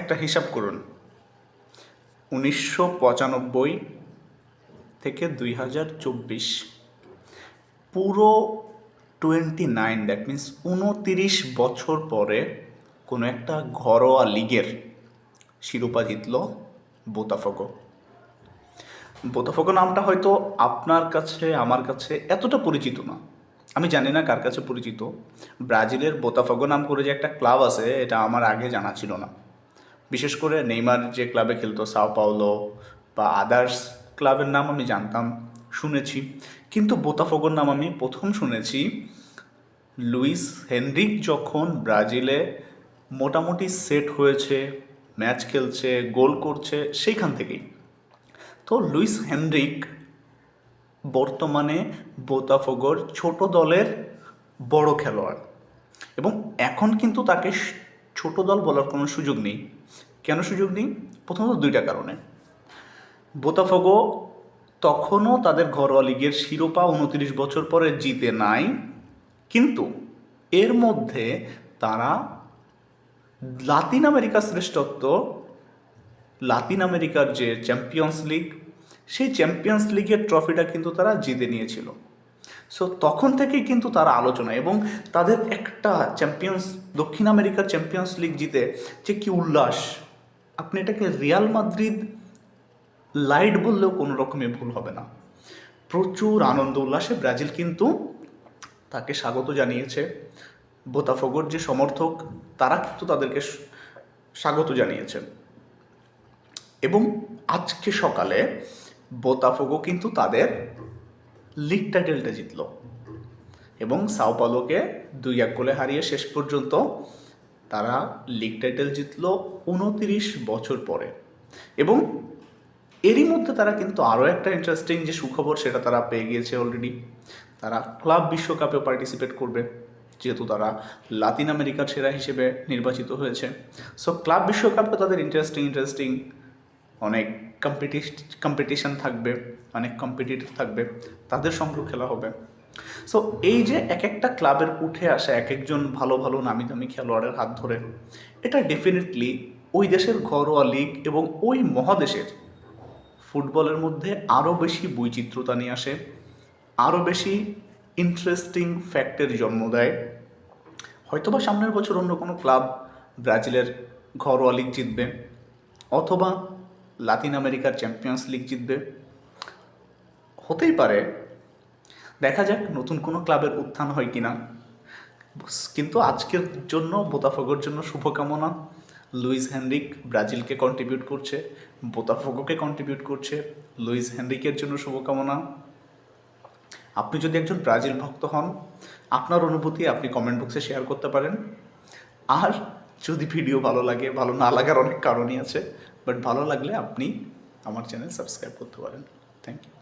একটা হিসাব করুন। উনিশশো পঁচানব্বই থেকে দুই হাজার চব্বিশ। পুরো টোয়েন্টি নাইন দ্যাট মিন্স উনতিরিশ বছর পরে কোনো একটা ঘরোয়া লিগের শিরোপা জিতল বোতাফোগো বোতাফোগো নামটা হয়তো আপনার কাছে, আমার কাছে এতটা পরিচিত না। আমি জানি না কার কাছে পরিচিত। ব্রাজিলের বোতাফোগো নাম করে যে একটা ক্লাব আছে, এটা আমার আগে জানা ছিল না। বিশেষ করে নেইমার যে ক্লাবে খেলতো, সাও পাওলো বা আদার্স ক্লাবের নাম আমি জানতাম, শুনেছি। কিন্তু বোতাফোগোর নাম আমি প্রথম শুনেছি। লুইস হেনরিক যখন ব্রাজিলে মোটামুটি সেট হয়েছে, ম্যাচ খেলছে, গোল করছে, সেইখান থেকেই। তো লুইস হেনরিক বর্তমানে বোতাফোগোর ছোট দলের বড় খেলোয়াড়। এবং এখন কিন্তু তাকে ছোট দল বলার কোনো সুযোগ নেই। কেন সুযোগ নেই? প্রথমত দুইটা কারণে। বোতাফোগো তখনও তাদের ঘরোয়া লিগের শিরোপা উনত্রিশ বছর পরে জিতে নাই, কিন্তু এর মধ্যে তারা লাতিন আমেরিকা শ্রেষ্ঠত্ব, লাতিন আমেরিকার যে চ্যাম্পিয়ন্স লিগ, সেই চ্যাম্পিয়ন্স লিগের ট্রফিটা কিন্তু তারা জিতে নিয়েছিল। সো তখন থেকেই কিন্তু তারা আলোচনা এবং তাদের একটা চ্যাম্পিয়ন্স, দক্ষিণ আমেরিকার চ্যাম্পিয়ন্স লিগ জিতে যে কি উল্লাস আপনি এটাকে রিয়াল মাদ্রিদ লাইট বললেও কোনো রকমই ভুল হবে না। প্রচুর আনন্দ উল্লাসে ব্রাজিল কিন্তু তাকে স্বাগত জানিয়েছে। বোতাফোগোর যে সমর্থক, তারা কিন্তু তাদেরকে স্বাগত জানিয়েছেন এবং আজকে সকালে বোতাফোগো কিন্তু তাদের লিগ টাইটেলটা জিতলো। এবং সাওপালোকে দুই এক গোলে হারিয়ে শেষ পর্যন্ত তারা লিগ টাইটেল জিতল উনতিরিশ বছর পরে। এবং এরই মধ্যে তারা কিন্তু আরও একটা ইন্টারেস্টিং যে সুখবর সেটা তারা পেয়ে গিয়েছে অলরেডি তারা ক্লাব বিশ্বকাপে পার্টিসিপেট করবে, যেহেতু তারা লাতিন আমেরিকার সেরা হিসেবে নির্বাচিত হয়েছে। সো ক্লাব বিশ্বকাপে তাদের ইন্টারেস্টিং ইন্টারেস্টিং অনেক কম্পিটিশ কম্পিটিশন থাকবে, অনেক কম্পিটিটিভ থাকবে। তাদের সঙ্গেও খেলা হবে। সো এই যে এক একটা ক্লাবের উঠে আসা এক একজন ভালো ভালো নামি দামি খেলোয়াড়ের হাত ধরে, এটা ডেফিনেটলি ওই দেশের ঘরোয়া লিগ এবং ওই মহাদেশের ফুটবলের মধ্যে আরও বেশি বৈচিত্র্যতা নিয়ে আসে, আরও বেশি ইন্টারেস্টিং ফ্যাক্টের জন্ম দেয়। হয়তোবা সামনের বছর অন্য কোনো ক্লাব ব্রাজিলের ঘরোয়া লিগ জিতবে, অথবা লাতিন আমেরিকার চ্যাম্পিয়ন্স লিগ জিতবে। হতেই পারে দেখা যাক নতুন কোনো ক্লাবের উত্থান হয় কিনা। কিন্তু আজকের জন্য, বোতাফোগোর জন্য শুভকামনা। লুইস হেনরিক ব্রাজিলকে কন্ট্রিবিউট করছে, বোতাফোগোকে কন্ট্রিবিউট করছে, লুইস হেনরিকের জন্য শুভকামনা। আপনি যদি একজন ব্রাজিল ভক্ত হন, আপনার অনুভূতি আপনি কমেন্ট বক্সে শেয়ার করতে পারেন। আর যদি ভিডিও ভালো লাগে, ভালো না লাগার অনেক কারণই আছে বাট ভালো লাগলে আপনি আমার চ্যানেল সাবস্ক্রাইব করতে পারেন। Thank you